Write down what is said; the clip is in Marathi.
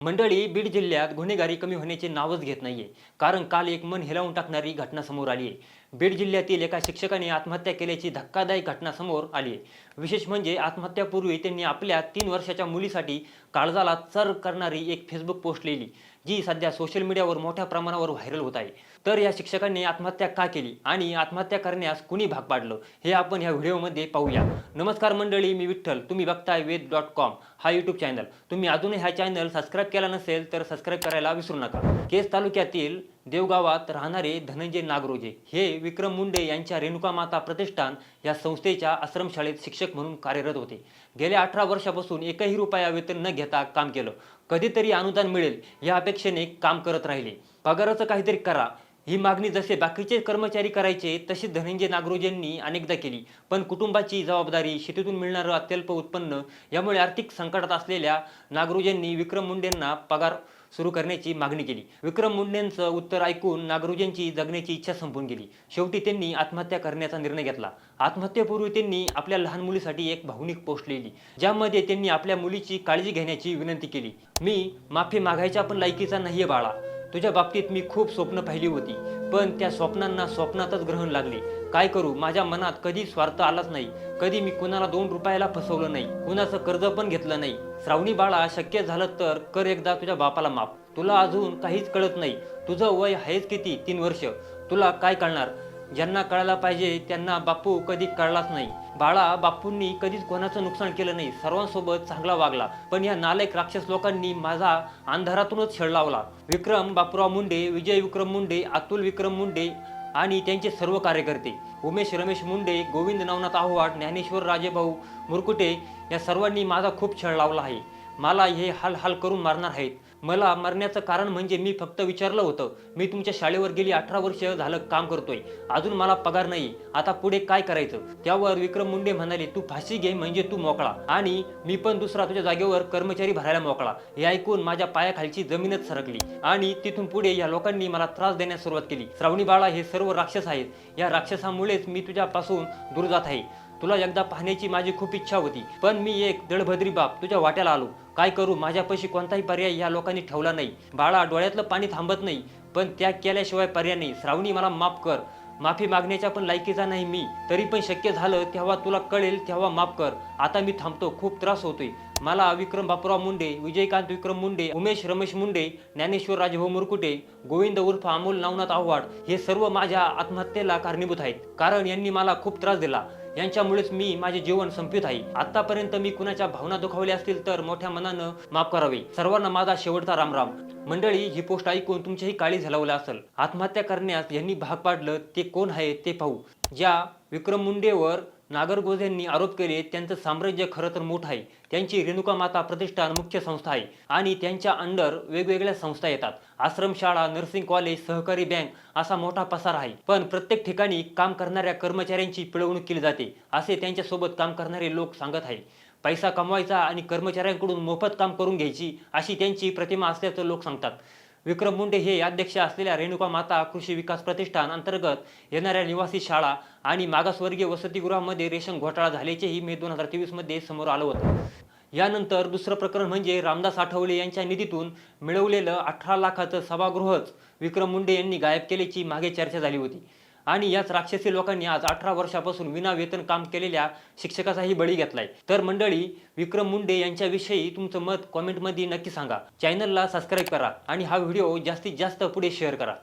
मंडळी बीड जिल्ह्यात गुन्हेगारी कमी होण्याचे नावच घेत नाहीये. कारण काल एक मन हेलावून टाकणारी घटना समोर आली आहे बीड जिल्ह्यातील एका शिक्षकाने आत्महत्या केल्याची धक्कादायक घटना समोर आली. आहे विशेष म्हणजे आत्महत्यापूर्वी त्यांनी आपल्या तीन वर्षाच्या मुलीसाठी काळजाला चर करणारी एक फेसबुक पोस्ट लिहिली जी सध्या सोशल मीडियावर मोठ्या प्रमाणावर व्हायरल होत आहे. तर या शिक्षकांनी आत्महत्या का केली आणि आत्महत्या करण्यास कुणी भाग पाडलं हे आपण या व्हिडिओमध्ये पाहूया. नमस्कार मंडळी मी विठ्ठल. तुम्ही बघताय वेद डॉट कॉम हा यूट्यूब चॅनल तुम्ही अजूनही हा चॅनल सबस्क्राईब केला नसेल तर सबस्क्राईब करायला विसरू नका. केस तालुक्यातील देवगावात राहणारे धनंजय नागरोजे हे विक्रम मुंडे यांच्या रेणुका माता प्रतिष्ठान या संस्थेच्या आश्रमशाळेत शिक्षक म्हणून कार्यरत होते. गेल्या अठरा वर्षापासून एकही रुपया वेतन न घेता काम केलं. कधीतरी अनुदान मिळेल या अपेक्षेने काम करत राहिले. पगाराचं काहीतरी करा. ही मागणी जसे बाकीचे कर्मचारी करायचे तशी धनंजय नागरोजेंनी अनेकदा केली. पण कुटुंबाची जबाबदारी शेतीतून मिळणारं अत्यल्प उत्पन्न यामुळे आर्थिक संकटात असलेल्या नागरोजेंनी विक्रम मुंडेंना पगार सुरू करण्याची मागणी केली. विक्रम मुंडेंचं उत्तर ऐकून नागरोजेंची जगण्याची इच्छा संपून गेली. शेवटी त्यांनी आत्महत्या करण्याचा निर्णय घेतला. आत्महत्येपूर्वी त्यांनी आपल्या लहान मुलीसाठी एक भावनिक पोस्ट लिहिली ज्यामध्ये त्यांनी आपल्या मुलीची काळजी घेण्याची विनंती केली. मी माफी मागायच्या पण लायकीचा नाहीये बाळा. तुझ्या बाबतीत मी खूप स्वप्न पाहिली होती. पण त्या स्वप्नांना स्वप्नातच ग्रहण लागले. काय करू? माझ्या मनात कधी स्वार्थ आलाच नाही. कधी मी कुणाला दोन रुपयाला फसवलं नाही. कुणाचं कर्ज पण घेतलं नाही. श्रावणी बाळा शक्य झालं तर कर एकदा तुझ्या बापाला माफ. तुला अजून काहीच कळत नाही. तुझं वय आहेच किती? तीन वर्ष. तुला काय कळणार? ज्यांना कळायला पाहिजे त्यांना बापू कधी कळलाच नाही. बाळा बापूंनी कधीच कोणाचं नुकसान केलं नाही. सर्वांसोबत चांगला वागला. पण या नालायक राक्षस लोकांनी माझा अंधारातूनच छळ लावला. विक्रम बापूराव मुंडे विजय विक्रम मुंडे अतुल विक्रम मुंडे आणि त्यांचे सर्व कार्यकर्ते. उमेश रमेश मुंडे गोविंद नवनाथ आव्हाड ज्ञानेश्वर राजेभाऊ मुरकुटे या सर्वांनी माझा खूप छळ लावला आहे. मला हे हाल हाल करून मारणार आहेत. मला मरण्याचं कारण म्हणजे मी फक्त विचारलं होतं. मी तुमच्या शाळेवर गेली अठरा वर्ष झालं काम करतोय. अजून मला पगार नाही. आता पुढे काय करायचं? त्यावर विक्रम मुंडे म्हणाले तू फाशी घे म्हणजे तू मोकळा. आणि मी पण दुसरा तुझ्या जागेवर कर्मचारी भरायला मोकळा. हे ऐकून माझ्या पायाखालची जमीनच सरकली. आणि तिथून पुढे या लोकांनी मला त्रास देण्यास सुरुवात केली. श्रावणी बाळा हे सर्व राक्षस आहेत. या राक्षसामुळेच मी तुझ्यापासून दूर जात आहे. तुला एकदा पाहण्याची माझी खूप इच्छा होती पण मी एक दळभद्री बाप तुझ्या वाट्याला आलो. काय करू माझ्यापाशी कोणताही पर्याय या लोकांनी ठेवला नाही. बाळा डोळ्यातलं पाणी थांबत नाही पण त्याग केल्याशिवाय पर्याय नाही. श्रावणी मला माफ कर. माफी मागण्याच्या पण लायकीचा नाही मी. तरी पण शक्य झालं तेव्हा तुला कळेल तेव्हा माफ कर. आता मी थांबतो खूप त्रास होतोय. मला विक्रम बापूराव मुंडे विजयकांत विक्रम मुंडे उमेश रमेश मुंडे ज्ञानेश्वर राजभाऊ मुरकुटे गोविंद उर्फ अमोल नवनाथ आव्हाड हे सर्व माझ्या आत्महत्येला कारणीभूत आहेत. कारण यांनी मला खूप त्रास दिला. यांच्यामुळेच मी माझे जीवन संपित आहे. आतापर्यंत मी कुणाच्या भावना दुखावल्या असतील तर मोठ्या मनानं माफ करावे. सर्वांना माझा शेवटचा रामराम. मंडळी ही पोस्ट ऐकून तुमच्याही काळी झलवलं असेल. आत्महत्या करण्यास यांनी भाग पाडलं ते कोण आहे ते पाहू. ज्या विक्रम मुंडेवर नागरगोजेंनी आरोप केले त्यांचं साम्राज्य खरं तर मोठं आहे. त्यांची रेणुका माता प्रतिष्ठान मुख्य संस्था आहे. आणि त्यांच्या अंडर वेगवेगळ्या संस्था येतात. आश्रमशाळा नर्सिंग कॉलेज सहकारी बँक असा मोठा पसार आहे. पण प्रत्येक ठिकाणी काम करणाऱ्या कर्मचाऱ्यांची पिळवणूक केली जाते असे त्यांच्यासोबत काम करणारे लोक सांगत आहे पैसा कमवायचा आणि कर्मचाऱ्यांकडून मोफत काम करून घ्यायची अशी त्यांची प्रतिमा असल्याचं लोक सांगतात. विक्रम मुंडे हे अध्यक्ष असलेल्या रेणुका माता कृषी विकास प्रतिष्ठान अंतर्गत येणाऱ्या निवासी शाळा आणि मागासवर्गीय वसतिगृहामध्ये रेशन घोटाळा झाल्याचेही मे दोन हजार तेवीसमध्ये समोर आलं होतं. यानंतर दुसरं प्रकरण म्हणजे रामदास आठवले यांच्या निधीतून मिळवलेलं अठरा लाखाचं सभागृहच विक्रम मुंडे यांनी गायब केल्याची मागे चर्चा झाली होती. आणि याच राक्षसी लोकांनी आज अठरा वर्षापासून विना वेतन काम केलेल्या शिक्षकाचाही बळी घेतलाय. तर मंडळी विक्रम मुंडे यांच्याविषयी तुमचं मत कॉमेंटमध्ये नक्की सांगा. चॅनलला सबस्क्राईब करा आणि हा व्हिडिओ जास्तीत जास्त पुढे शेअर करा.